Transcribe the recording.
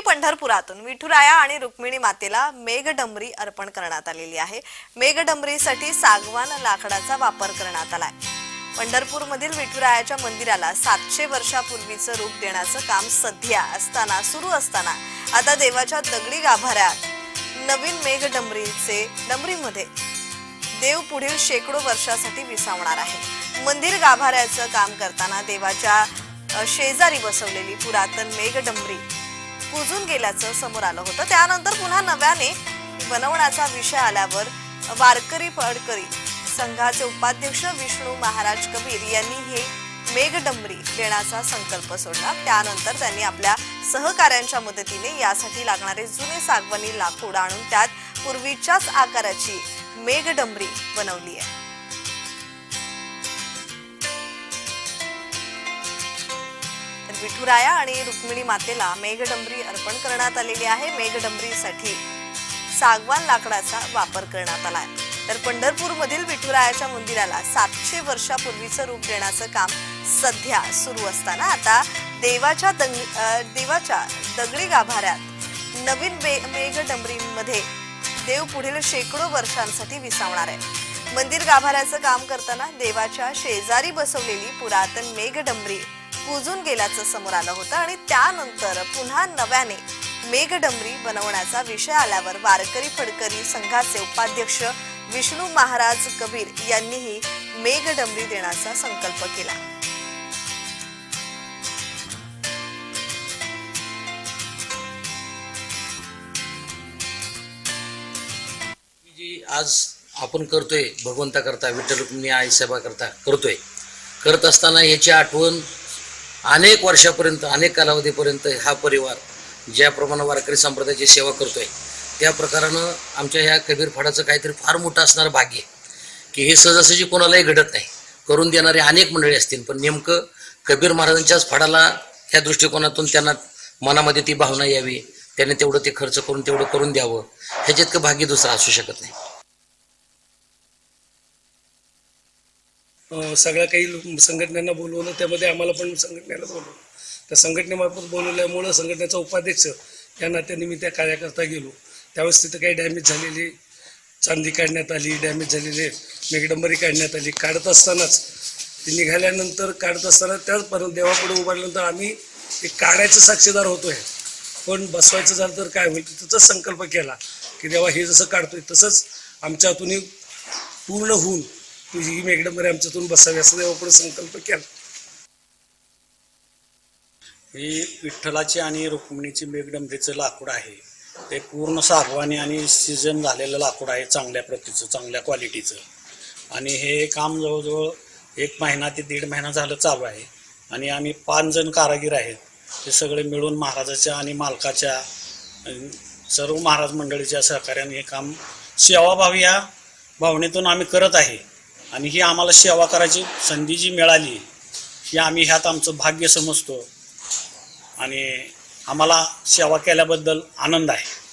पंढरपुरातून विठुराया आणि रुक्मिणी मातेला मेघडंबरी अर्पण करण्यात आलेली आहे. मेघडंबरीसाठी सागवान लाकडाचा वापर करण्यात आलाय. पंढरपूरमधील विठुरायाच्या मंदिराला सातशे वर्षापूर्वीचं रूप देण्याचं काम सध्या असताना सुरू असताना आता देवाच्या दगडी गाभाऱ्यात नवीन मेघडंबरीचे डंबरीमध्ये देव पुढील शेकडो वर्षासाठी विसावणार आहे. मंदिर गाभाऱ्याचं काम करताना देवाच्या शेजारी बसवलेली पुरातन मेघडंबरी कुजून गेल्याचं समोर आलं होतं. त्यानंतर पुन्हा नव्याने बनवण्याचा विषय आल्यावर वारकरी फडकरी संघाचे उपाध्यक्ष विष्णू महाराज कबीर यांनी हे मेघडंबरी देण्याचा संकल्प सोडला. त्यानंतर त्यांनी आपल्या सहकाऱ्यांच्या मदतीने यासाठी लागणारे जुने सागवानी लाकूड आणून त्यात पूर्वीच्याच आकाराची मेघडंबरी बनवली आहे. विठुराया आणि रुक्मिणी मातेला मेघडंबरी अर्पण करण्यात आलेली आहे. मेघडंबरीसाठी सागवान लाकडाचा वापर करण्यात आलाय तर पंढरपूरमधील विठुरायाच्या मंदिराला सातशे वर्षापूर्वीचं रूप देण्याचं काम सध्या सुरू असताना आता देवाच्या दंग देवाच्या दगडी गाभाऱ्यात नवीन मे मेघडंबरीमध्ये देव पुढील शेकडो वर्षांसाठी विसावणार आहे. मंदिर गाभाऱ्याचं काम करताना देवाच्या शेजारी बसवलेली पुरातन मेघडंबरी कुजून गेल्याचं समोर आलं होतं आणि त्यानंतर पुन्हा नव्याने मेघडंबरी बनवण्याचा विषय आल्यावर वारकरी फडकरी संघाचे उपाध्यक्ष विष्णू महाराज कबीर यांनीही मेघडंबरी देण्याचा संकल्प केला. जी आज आपण करतोय भगवंता करता विठ्ठल रुक्मिणी आई सेवा करता करतोय. करत असताना ह्याची आठवण अनेक वर्षापर्यंत अनेक कालावधीपर्यंत हा परिवार ज्याप्रमाणे वारकरी संप्रदायाची सेवा करतोय त्या प्रकारानं आमच्या ह्या कबीर फाडाचं काहीतरी फार मोठं असणारं भाग्य आहे की हे सहजासहजी कोणालाही घडत नाही. करून देणारे अनेक मंडळी असतील पण नेमकं कबीर महाराजांच्याच फाडाला ह्या दृष्टिकोनातून त्यांना मनामध्ये ती भावना यावी त्याने तेवढं ते खर्च करून तेवढं करून द्यावं ह्याच्यात भाग्य दुसरं असू शकत नाही. सगळ्या काही संघटनांना बोलवलं त्यामध्ये आम्हाला पण संघटनेला बोलवलं. त्या संघटनेमार्फत बोलवल्यामुळं संघटनेचा उपाध्यक्ष या नात्याने मी त्या कार्याकरता गेलो. त्यावेळेस तिथं काही डॅमेज झालेली चांदी काढण्यात आली डॅमेज झालेले मेघडंबरी काढण्यात आली. काढत असतानाच ती निघाल्यानंतर काढत असताना त्याच परत देवापुढे उभारल्यानंतर आम्ही ते काढायचं साक्षीदार होतो आहे पण बसवायचं झालं तर काय होईल? तिथंच संकल्प केला की देवा हे जसं काढतोय तसंच आमच्या हातूनही पूर्ण होऊन तुझी ही मेघडंबरी आमच्यातून बसावी असं देवापुढे संकल्प केला. ही विठ्ठलाची आणि रुक्मिणीची मेघडंबरीचं लाकूड आहे. ते पूर्ण सागवानी आणि सीझन झालेलं लाकूड आहे चांगल्या प्रतीचं चांगल्या क्वालिटीचं आणि हे काम जवळजवळ एक महिना ते दीड महिना झालं चालू आहे. आणि आम्ही पाच जण कारागीर आहेत. ते सगळे मिळून महाराजाच्या आणि मालकाच्या सर्व महाराज मंडळीच्या सहकार्याने हे काम सेवाभावी या भावनेतून आम्ही करत आहे. आणि ही आम्हाला सेवा करायची संधी जी मिळाली ही आम्ही ह्यात आमचं भाग्य समजतो. आणि आम्हाला सेवा केल्याबद्दल आनंद आहे.